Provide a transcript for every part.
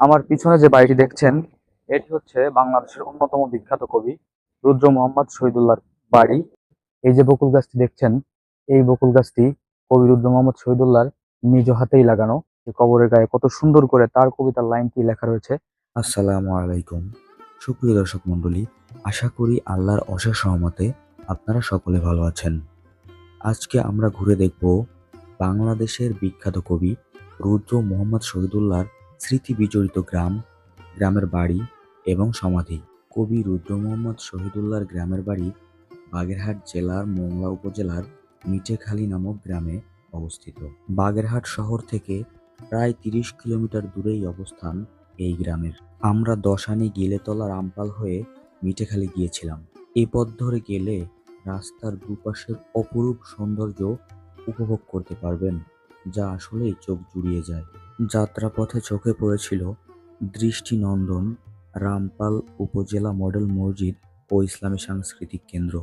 আমার পিছনে যে বাড়িটি দেখছেন, এটি হচ্ছে বাংলাদেশের অন্যতম বিখ্যাত কবি রুদ্র মোহাম্মদ শহীদুল্লাহর বাড়ি। এই যে বকুল গাছটি দেখছেন, এই বকুল গাছটি কবি রুদ্র মোহাম্মদ শহীদুল্লাহর নিজ হাতেই লাগানো। কবরের গায়ে কত সুন্দর করে তার কবিতার লাইনটি লেখা রয়েছে। আসসালামু আলাইকুম। সুপ্রিয় দর্শক মণ্ডলী, আশা করি আল্লাহর অশেষ সহমতে আপনারা সকলে ভালো আছেন। আজকে আমরা ঘুরে দেখব বাংলাদেশের বিখ্যাত কবি রুদ্র মোহাম্মদ শহীদুল্লাহর স্মৃতি বিজড়িত গ্রাম, গ্রামের বাড়ি এবং সমাধি। কবি রুদ্র মোহাম্মদ শহীদুল্লাহর গ্রামের বাড়ি বাগেরহাট জেলার মোংলা উপজেলার মিঠেখালী নামক গ্রামে অবস্থিত। বাগেরহাট শহর থেকে প্রায় তিরিশ কিলোমিটার দূরেই অবস্থান এই গ্রামের। আমরা দশানি গিলেতলা রামপাল হয়ে মিঠেখালি গিয়েছিলাম। এই পথ ধরে গেলে রাস্তার দুপাশের অপরূপ সৌন্দর্য উপভোগ করতে পারবেন, যা আসলেই চোখ জুড়িয়ে যায়। যাত্রাপথে চোখে পড়েছিল দৃষ্টিনন্দন রামপাল উপজেলা মডেল মসজিদ ও ইসলামী সাংস্কৃতিক কেন্দ্র।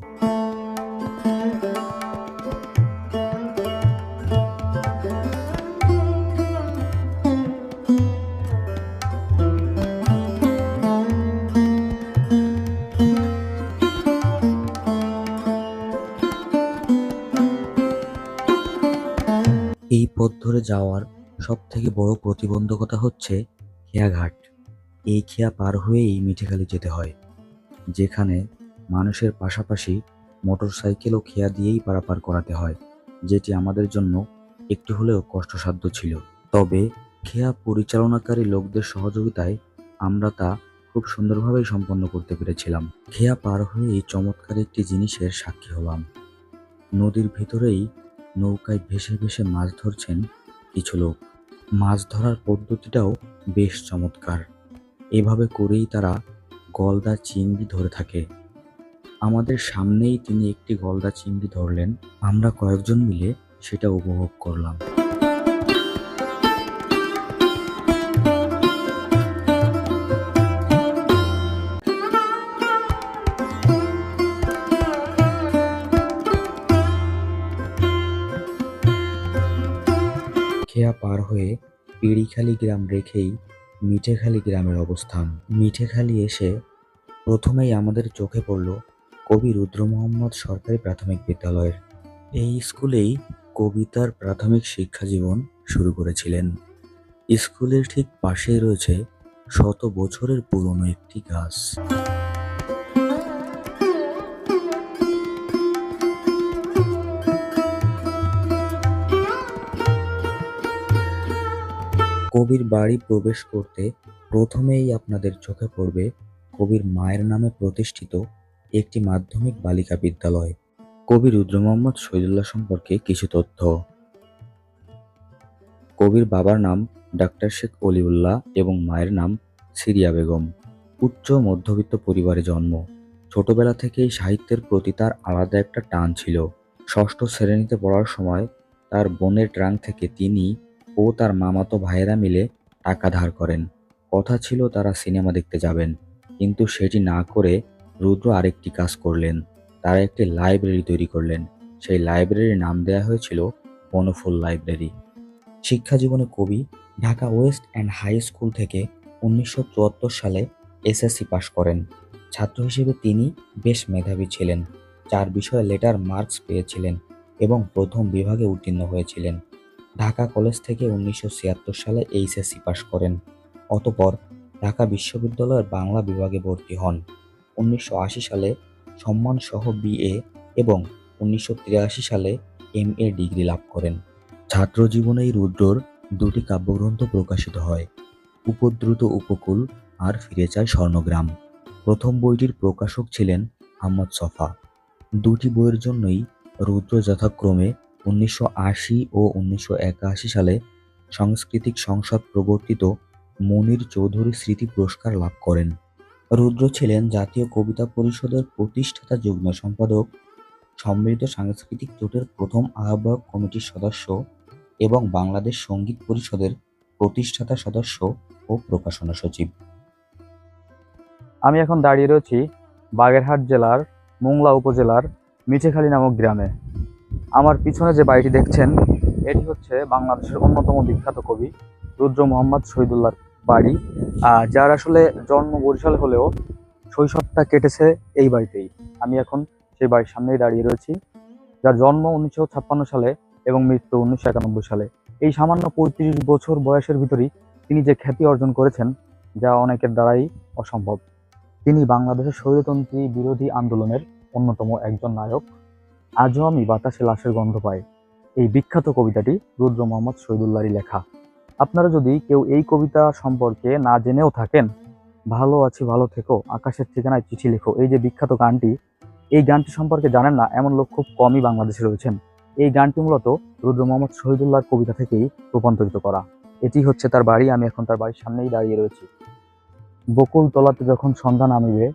এই পথ ধরে যাওয়ার সব থেকে বড় প্রতিবন্ধকতা হচ্ছে খেয়াঘাট। এই খেয়া পার হয়েই মিঠেখালি যেতে হয়, যেখানে মানুষের পাশাপাশি মোটরসাইকেল ও খেয়া দিয়েই পারাপার করাতে হয়, যেটি আমাদের জন্য একটু হলেও কষ্টসাধ্য ছিল। তবে খেয়া পরিচালনাকারী লোকদের সহযোগিতায় আমরা তা খুব সুন্দরভাবেই সম্পন্ন করতে পেরেছিলাম। খেয়া পার হয়েই চমৎকার একটি জিনিসের সাক্ষী হলাম। নদীর ভিতরেই নৌকায় ভেসে ভেসে মাছ ধরছেন কিছু লোক। মাছ ধরার পদ্ধতিটাও বেশ চমৎকার। এভাবে করেই তারা গলদা চিংড়ি ধরে থাকে। আমাদের সামনেই তিনি একটি গলদা চিংড়ি ধরলেন। আমরা কয়েকজন মিলে সেটা উপভোগ করলাম। পিড়িখালি গ্রাম রেখেই মিঠেখালি গ্রামের অবস্থান। মিঠেখালি এসে প্রথমেই আমাদের চোখে পড়ল কবি রুদ্র মোহাম্মদ সরকারি প্রাথমিক বিদ্যালয়ের। এই স্কুলেই কবিতার প্রাথমিক শিক্ষা জীবন শুরু করেছিলেন। স্কুলের ঠিক পাশেই রয়েছে শত বছরের পুরনো একটি গাছ। কবির বাড়ি প্রবেশ করতে প্রথমেই আপনাদের চোখে পড়বে কবির মায়ের নামে প্রতিষ্ঠিত একটি মাধ্যমিক বালিকা বিদ্যালয়। কবি রুদ্র মোহাম্মদ শহীদুল্লাহ সম্পর্কে কিছু তথ্য। কবির বাবার নাম ডাক্তার শেখ অলিউল্লাহ এবং মায়ের নাম সিরিয়া বেগম। উচ্চ মধ্যবিত্ত পরিবারে জন্ম। ছোটবেলা থেকেই সাহিত্যের প্রতি তার আলাদা একটা টান ছিল। ষষ্ঠ শ্রেণীতে পড়ার সময় তার বোনের ট্রাঙ্ক থেকে তিনি ও তার মামাতো ভাইয়েরা মিলে টাকা ধার করেন। কথা ছিল তারা সিনেমা দেখতে যাবেন, কিন্তু সেটি না করে রুদ্র আরেকটি কাজ করলেন। তারা একটি লাইব্রেরি তৈরি করলেন। সেই লাইব্রেরির নাম দেওয়া হয়েছিল বনফুল লাইব্রেরি। শিক্ষা জীবনে কবি Dhaka west end high school থেকে উনিশশো চুয়াত্তর সালে এসএসসি পাশ করেন। ছাত্র হিসেবে তিনি বেশ মেধাবী ছিলেন চার বিষয়ে লেটার মার্কস পেয়েছিলেন এবং প্রথম বিভাগে উত্তীর্ণ হয়েছিলেন। ঢাকা কলেজ থেকে উনিশশো ছিয়াত্তর সালে এইচএসসি পাশ করেন। অতপর ঢাকা বিশ্ববিদ্যালয়ের বাংলা বিভাগে ভর্তি হন। উনিশশো আশি সালে সম্মানসহ বিএ এবং উনিশশো তিরাশি সালে এম এ ডিগ্রি লাভ করেন। ছাত্র জীবনেই রুদ্রর দুটি কাব্যগ্রন্থ প্রকাশিত হয়। উপদ্রুত উপকূল আর ফিরে চায় স্বর্ণগ্রাম। প্রথম বইটির প্রকাশক ছিলেন আহমদ সফা। দুটি বইয়ের জন্যই রুদ্র যথাক্রমে উনিশশো আশি ও উনিশশো একাশি সালে সাংস্কৃতিক সংসদ প্রবর্তিত মনির চৌধুরী স্মৃতি পুরস্কার লাভ করেন। রুদ্র ছিলেন জাতীয় কবিতা পরিষদের প্রতিষ্ঠাতা, যুগ্ম সম্পাদক সমৃদ্ধ সাংস্কৃতিক জোটের প্রথম আহ্বায়ক কমিটির সদস্য এবং বাংলাদেশ সংগীত পরিষদের প্রতিষ্ঠাতা সদস্য ও প্রকাশনা সচিব। আমি এখন দাঁড়িয়ে রয়েছি বাগেরহাট জেলার মোংলা উপজেলার মিঠেখালী নামক গ্রামে। আমার পিছনে যে বাড়িটি দেখছেন, এটি হচ্ছে বাংলাদেশের অন্যতম বিখ্যাত কবি রুদ্র মোহাম্মদ শহীদুল্লাহর বাড়ি। যার আসলে জন্ম বরিশাল হলেও শৈশবটা কেটেছে এই বাড়িতেই। আমি এখন সেই বাড়ির সামনেই দাঁড়িয়ে রয়েছি, যার জন্ম উনিশশো ছাপ্পান্ন সালে এবং মৃত্যু উনিশশো একানব্বই সালে। এই সামান্য পঁয়ত্রিশ বছর বয়সের ভিতরেই তিনি যে খ্যাতি অর্জন করেছেন, যা অনেকের দ্বারাই অসম্ভব। তিনি বাংলাদেশের স্বৈরতন্ত্রী বিরোধী আন্দোলনের অন্যতম একজন নায়ক। আজও আমি বাতাসে লাশের গন্ধ পাই। এই বিখ্যাত কবিতাটি রুদ্র মোহাম্মদ শহীদুল্লাহরই লেখা। আপনারা যদি কেউ এই কবিতা সম্পর্কে না জেনেও থাকেন, ভালো আছি, ভালো থেকো, আকাশের ঠিকানায় চিঠি লেখো। এই যে বিখ্যাত গানটি, এই গানটি সম্পর্কে জানেন না, এমন লোক খুব কমই বাংলাদেশে রয়েছেন। এই গানটি মূলত রুদ্র মোহাম্মদ শহীদুল্লাহর কবিতা থেকেই রূপান্তরিত করা। এটি হচ্ছে তার বাড়ি, আমি এখন তার বাড়ির সামনেই দাঁড়িয়ে রয়েছি। বকুল তলাতে যখন সন্ধান আমিবে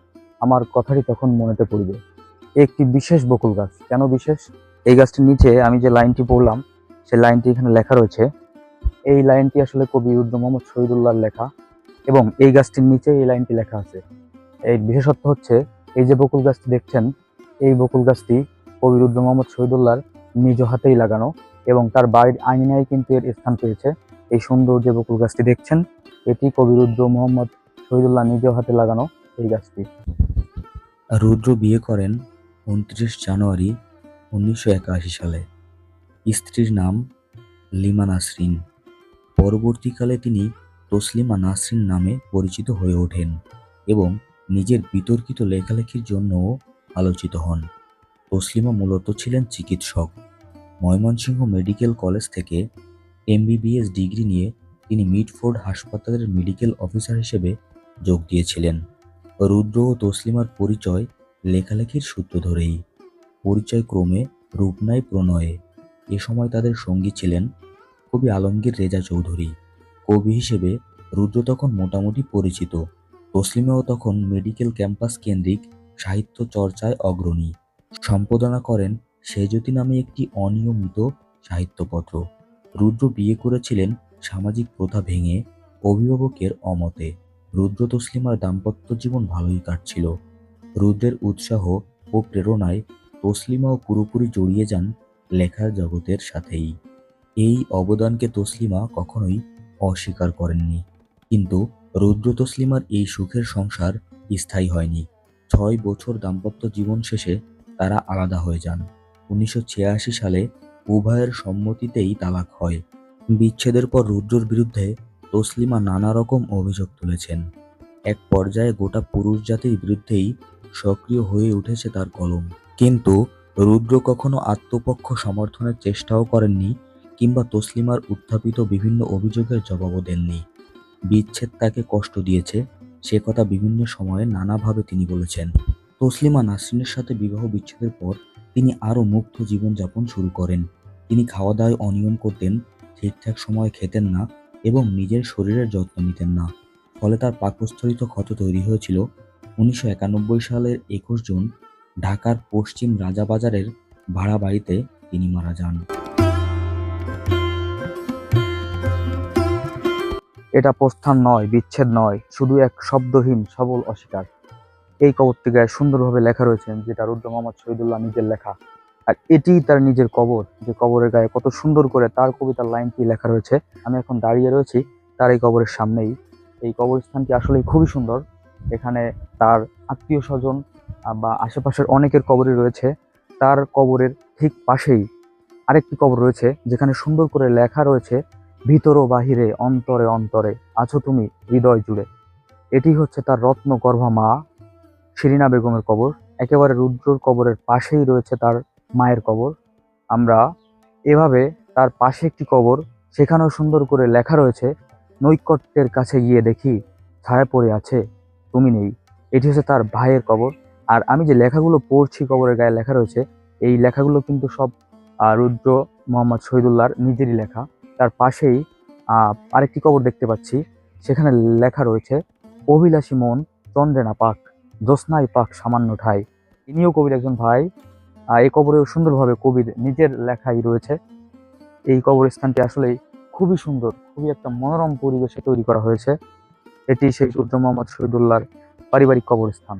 আমার কথাটি তখন মনেতে পড়িবে। একটি বিশেষ বকুল গাছ। কেন বিশেষ? এই গাছটির নিচে আমি যে লাইনটি পড়লাম, সেই লাইনটি এখানে লেখা রয়েছে। এই লাইনটি আসলে কবি রুদ্র মোহাম্মদ শহীদুল্লাহর লেখা এবং এই গাছটির নিচে এই লাইনটি লেখা আছে। এই বিশেষত্ব হচ্ছে, এই যে বকুল গাছটি দেখছেন, এই বকুল গাছটি কবি রুদ্র মোহাম্মদ শহীদুল্লাহর নিজ হাতেই লাগানো এবং তার বাড়ির আঙিনায় কিন্তু এর স্থান পেয়েছে। এই সুন্দর যে বকুল গাছটি দেখছেন, এটি কবি রুদ্র মোহাম্মদ শহীদুল্লাহ নিজ হাতে লাগানো এই গাছটি। রুদ্র বিয়ে করেন উনত্রিশ জানুয়ারি উনিশশো একাশি সালে। স্ত্রীর নাম লিমা নাসরিন। পরবর্তীকালে তিনি তসলিমা নাসরিন নামে পরিচিত হয়ে ওঠেন এবং নিজের বিতর্কিত লেখালেখির জন্যও আলোচিত হন। তসলিমা মূলত ছিলেন চিকিৎসক। ময়মনসিংহ মেডিকেল কলেজ থেকে এমবিবিএস ডিগ্রি নিয়ে তিনি মিডফোর্ড হাসপাতালের মেডিকেল অফিসার হিসেবে যোগ দিয়েছিলেন। রুদ্র ও তসলিমার পরিচয় লেখালেখির সূত্র ধরেই। পরিচয় ক্রমে রূপনাই প্রণয়ে। এ সময় তাদের সঙ্গী ছিলেন কবি আলমগীর রেজা চৌধুরী। কবি হিসেবে রুদ্র তখন মোটামুটি পরিচিত। তসলিমাও তখন মেডিকেল ক্যাম্পাস কেন্দ্রিক সাহিত্য চর্চায় অগ্রণী। সম্পাদনা করেন সেজতি নামে একটি অনিয়মিত সাহিত্যপত্র। রুদ্র বিয়ে করেছিলেন সামাজিক প্রথা ভেঙে অভিভাবকের অমতে। রুদ্র তসলিমার দাম্পত্য জীবন ভালোই কাটছিল। রুদ্রের উৎসাহ ও প্রেরণায় তসলিমাও পুরোপুরি জড়িয়ে যান লেখার জগতের সাথেই। এই অবদানকে তসলিমা কখনোই অস্বীকার করেননি। কিন্তু রুদ্র তসলিমার এই সুখের সংসার স্থায়ী হয়নি। ছয় বছর দাম্পত্য জীবন শেষে তারা আলাদা হয়ে যান। উনিশশো ছিয়াশি সালে উভয়ের সম্মতিতেই তালাক হয়। বিচ্ছেদের পর রুদ্রর বিরুদ্ধে তসলিমা নানা রকম অভিযোগ তুলেছেন। এক পর্যায়ে গোটা পুরুষ জাতির বিরুদ্ধেই সক্রিয় হয়ে উঠেছে তার কলম। কিন্তু রুদ্র কখনো আত্মপক্ষ সমর্থনের চেষ্টাও করেননি কিংবা তসলিমার উত্থাপিত বিভিন্ন অভিযোগের জবাবও দেননি। বিচ্ছেদ তাকে কষ্ট দিয়েছে, সে কথা বিভিন্ন সময়ে নানাভাবে তিনি বলেছেন। তসলিমা নাসরিনের সাথে বিবাহ বিচ্ছেদের পর তিনি আরও মুক্ত জীবনযাপন শুরু করেন। তিনি খাওয়া দাওয়ায় অনিয়ম করতেন, ঠিকঠাক সময় খেতেন না এবং নিজের শরীরের যত্ন নিতেন না। ফলে তার পাকস্থলিত ক্ষত তৈরি হয়েছিল উনিশশো একানব্বই সালের একুশ জুন ঢাকার পশ্চিম রাজাবাজারের ভাড়া বাড়িতে তিনি মারা যান। এটা প্রস্থান নয়, বিচ্ছেদ নয়, শুধু এক শব্দহীন সবল অস্বীকার। এই কবরটিকায় সুন্দরভাবে লেখা রয়েছে যেটা রুদ্র মোহাম্মদ শহীদুল্লাহ নিজের লেখা। আর এটি তার নিজের কবর, যে কবরের গায়ে কত সুন্দর করে তার কবিতার লাইনটি লেখা রয়েছে। আমি এখন দাঁড়িয়ে রয়েছি তার এই কবরের সামনেই। এই কবরস্থানটি আসলে খুবই সুন্দর। এখানে তার আত্মীয় স্বজন বা আশেপাশের অনেকের কবরই রয়েছে। তার কবরের ঠিক পাশেই আরেকটি কবর রয়েছে, যেখানে সুন্দর করে লেখা রয়েছে, ভিতর ও বাহিরে, অন্তরে অন্তরে, আছো তুমি হৃদয় জুড়ে। এটি হচ্ছে তার রত্ন গর্ভা মা, শিরিনা বেগমের কবর। একেবারে রুদ্রর কবরের পাশেই রয়েছে তার মায়ের কবর। আমরা এভাবে তার পাশে একটি কবর, সেখানেও সুন্দর করে লেখা রয়েছে, নৈকট্যের কাছে গিয়ে দেখি ছায়া পড়ে আছে। তুমি নেই। এটি হচ্ছে তার ভাইয়ের কবর। আর আমি যে লেখাগুলো পড়ছি, কবরের গায়ে লেখা রয়েছে, এই লেখাগুলো কিন্তু সব রুদ্র মোহাম্মদ শহীদুল্লাহর নিজেরই লেখা। তার পাশেই আরেকটি কবর দেখতে পাচ্ছি। সেখানে লেখা রয়েছে, অভিলাষী মন চন্দ্রেনা পাক জ্যোৎস্নাই পাক সামান্য ঠাই। ইনিও কবির একজন ভাই। এই কবরেও সুন্দরভাবে কবির নিজের লেখাই রয়েছে। এই কবরস্থানটি আসলে খুবই সুন্দর, খুবই একটা মনোরম পরিবেশে তৈরি করা হয়েছে। এটি সেই রুদ্র মোহাম্মদ শহীদুল্লাহর পারিবারিক কবরস্থান।